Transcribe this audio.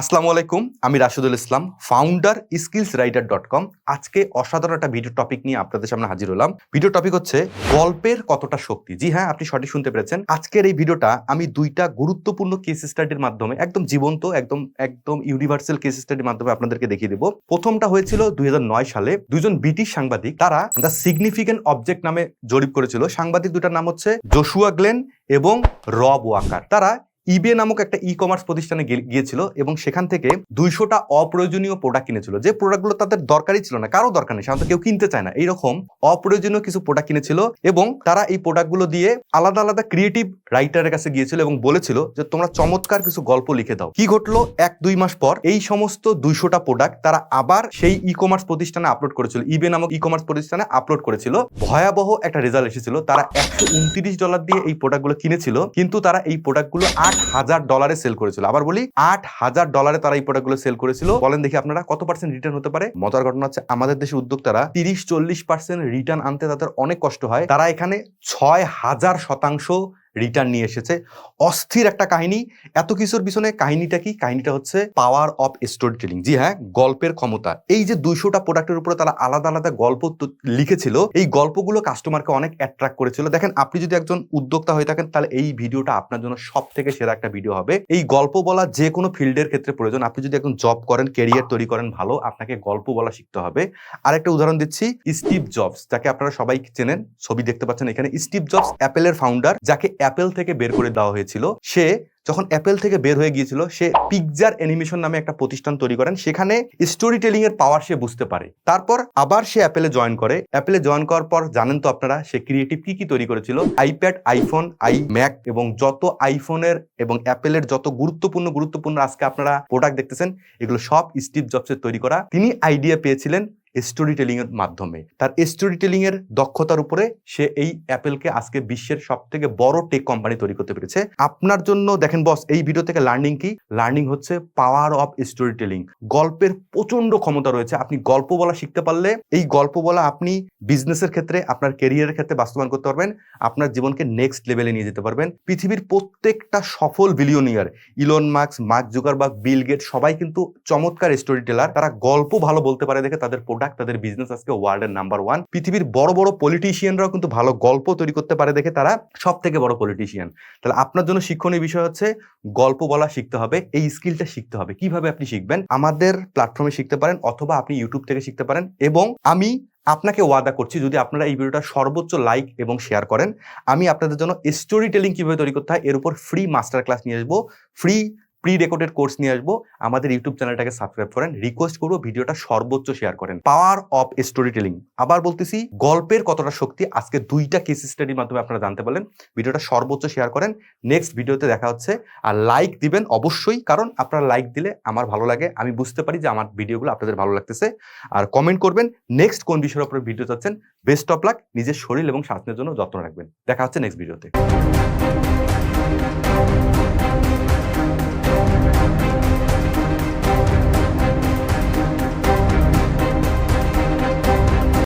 আসসালামু আলাইকুম, আমি Rashidul Islam founder skills rider dot com আজকে অসাধারণ একটা ভিডিও টপিক নিয়ে আপনাদের সামনে হাজির হলাম। ভিডিও টপিক হচ্ছে গল্পের কতটা শক্তি। জি হ্যাঁ আপনি সঠিক শুনতে পেরেছেন। আজকের এই ভিডিওটা আমি দুইটা গুরুত্বপূর্ণ কেস স্টাডির মাধ্যমে, একদম জীবন্ত, একদম একদম ইউনিভার্সাল কেস স্টাডির মাধ্যমে আপনাদেরকে দেখিয়ে দেবো। প্রথমটা হয়েছিল দুই হাজার নয় সালে দুজন ব্রিটিশ সাংবাদিক, তারা দ্য সিগনিফিকেন্ট অবজেক্ট নামে জরিপ করেছিল। সাংবাদিক দুটার নাম হচ্ছে জোশুয়া গ্লেন এবং রব ওয়াকার তারা ইবে নামক একটা ই কমার্স প্রতিষ্ঠানে গিয়েছিল এবং সেখান থেকে দুইশোটা অপ্রয়োজনীয় প্রোডাক্ট কিনেছিল। যে প্রোডাক্টগুলো তাদের দরকারই ছিল না, কারও দরকার নেই, সাধারণত কেউ কিনতে চায় না। এইরকম অপ্রয়োজনীয় কিছু প্রোডাক্ট কিনেছিল এবং তারা এই প্রোডাক্টগুলো দিয়ে আলাদা আলাদা ক্রিয়েটিভ রাইটারের কাছে গিয়েছিল এবং বলেছিল যে, তোমরা চমৎকার কিছু গল্প লিখে দাও। কি ঘটলো? এক, দুই মাস পর এই সমস্ত দুইশোটা প্রোডাক্ট তারা আবার সেই ই কমার্স প্রতিষ্ঠানে আপলোড করেছিল। ইবে নামক ই কমার্স প্রতিষ্ঠানে আপলোড করেছিল। ভয়াবহ একটা রেজাল্ট এসেছিল। তারা একশো উনত্রিশ ডলার দিয়ে এই প্রোডাক্টগুলো কিনেছিল, কিন্তু তারা এই প্রোডাক্টগুলো আট হাজার ডলারে সেল করেছিল। আবার বলি, আট হাজার ডলারে তারা এই প্রোডাক্টগুলো সেল করেছিল। বলেন দেখি আপনারা কত পার্সেন্ট রিটার্ন হতে পারে? মজার ঘটনা হচ্ছে, আমাদের দেশে উদ্যোক্তারা তিরিশ চল্লিশ পার্সেন্ট রিটার্ন আনতে তাদের অনেক কষ্ট হয়। তারা এখানে ছয় হাজার শতাংশ রিটার্ন নিয়ে এসেছে। অস্থির একটা কাহিনী। এত কিছুর পিছনে কাহিনীটা কি? কাহিনীটা হচ্ছে পাওয়ার অফ স্টোরি টেলিং জি হ্যাঁ গল্পের ক্ষমতা। এই যে দুইশোটা প্রোডাক্টের উপরে তারা আলাদা আলাদা গল্প লিখেছিল, এই গল্পগুলো কাস্টমারকে অনেক অ্যাট্রাক্ট করেছিল। দেখেন, আপনি যদি একজন উদ্যোক্তা হয়ে থাকেন, তাহলে এই ভিডিওটা আপনার জন্য সব থেকে সেরা একটা ভিডিও হবে। এই গল্প বলা যে কোনো ফিল্ডের ক্ষেত্রে প্রয়োজন। আপনি যদি একজন জব করেন কেরিয়ার তৈরি করেন ভালো, আপনাকে গল্প বলা শিখতে হবে। আরেকটা উদাহরণ দিচ্ছি স্টিভ জবস যাকে আপনারা সবাই চেনেন, ছবি দেখতে পাচ্ছেন এখানে। স্টিভ জবস অ্যাপেলের ফাউন্ডার যাকে অ্যাপেল থেকে বের করে দেওয়া হয়েছিল। সে যখন অ্যাপেল থেকে বের হয়ে গিয়েছিল, সে পিকজার অ্যানিমেশন নামে একটা প্রতিষ্ঠান তৈরি করেন। সেখানে স্টোরি টেলিং এর পাওয়ার সে বুঝতে পারে। তারপর আবার সে অ্যাপেলে জয়েন করে। অ্যাপেলে জয়েন করার পর জানেন তো আপনারা, সে ক্রিয়েটিভ কি কি তৈরি করেছিল? আইপ্যাড আইফোন আই ম্যাক এবং যত আইফোনের এবং অ্যাপেলের যত গুরুত্বপূর্ণ গুরুত্বপূর্ণ আজকে আপনারা প্রোডাক্ট দেখতেছেন, এগুলো সব স্টিভ জবসের তৈরি করা। তিনি আইডিয়া পেয়েছিলেন স্টোরি টেলিং এর মাধ্যমে। তার স্টোরি টেলিং এর দক্ষতার উপরে সে এই অ্যাপেলকে আজকে বিশ্বের সব থেকে বড় টেক কোম্পানি তৈরি করতে পেরেছে। আপনার জন্য, দেখেন বস এই ভিডিও থেকে লার্নিং কি? লার্নিং হচ্ছে পাওয়ার অফ স্টোরি টেলিং গল্পের প্রচণ্ড ক্ষমতা রয়েছে। আপনি গল্প বলা শিখতে পারলে, এই গল্প বলা আপনি বিজনেসের ক্ষেত্রে, আপনার কেরিয়ারের ক্ষেত্রে বাস্তবায়ন করতে পারবেন। আপনার জীবনকে নেক্সট লেভেলে নিয়ে যেতে পারবেন। পৃথিবীর প্রত্যেকটা সফল billionaire Elon Musk Mark Zuckerberg Bill Gates সবাই কিন্তু চমৎকার স্টোরি টেলার তারা গল্প ভালো বলতে পারে দেখে তাদের প্রোডাক্ট তাদের বিজনেস আজকে ওয়ার্ল্ডের নাম্বার ওয়ান পৃথিবীর বড় বড় পলিটিশিয়ানরাও কিন্তু ভালো গল্প তৈরি করতে পারে দেখে তারা সব থেকে বড় পলিটিশিয়ান তাহলে আপনার জন্য শিক্ষণীয় বিষয় হচ্ছে, গল্প বলা শিখতে হবে, এই স্কিলটা শিখতে হবে। কীভাবে আপনি শিখবেন? আমাদের প্ল্যাটফর্মে শিখতে পারেন, অথবা আপনি ইউটিউব থেকে শিখতে পারেন, এবং আমি আপনাকে ওয়াদা করছি, যদি আপনারা এই ভিডিওটা সর্বোচ্চ লাইক এবং শেয়ার করেন, আমি আপনাদের জন্য স্টোরি টেলিং কীভাবে তৈরি করতে হয়, এর উপর ফ্রি মাস্টার ক্লাস নিয়ে আসব। ফ্রি প্রি রেকর্ডেড কোর্স নিয়ে আসব। আমাদের ইউটিউব চ্যানেলটাকে সাবস্ক্রাইব করেন রিকোয়েস্ট করব ভিডিওটা সর্বোচ্চ শেয়ার করেন। পাওয়ার অফ স্টোরি টেলিং আবার বলতেছি, গল্পের কতটা শক্তি, আজকে দুইটা কেস স্টাডির মাধ্যমে আপনারা জানতে পারলেন। ভিডিওটা সর্বোচ্চ শেয়ার করেন। নেক্সট ভিডিওতে দেখা হচ্ছে। আর লাইক দিবেন অবশ্যই, কারণ আপনারা লাইক দিলে আমার ভালো লাগে। আমি বুঝতে পারি যে আমার ভিডিওগুলো আপনাদের ভালো লাগতেছে। আর কমেন্ট করবেন নেক্সট কোন বিষয়ের উপরে ভিডিও চাচ্ছেন। বেস্ট অফ লাক নিজের শরীর এবং স্বাস্থ্যের জন্য যত্ন রাখবেন। দেখা হচ্ছে নেক্সট ভিডিওতে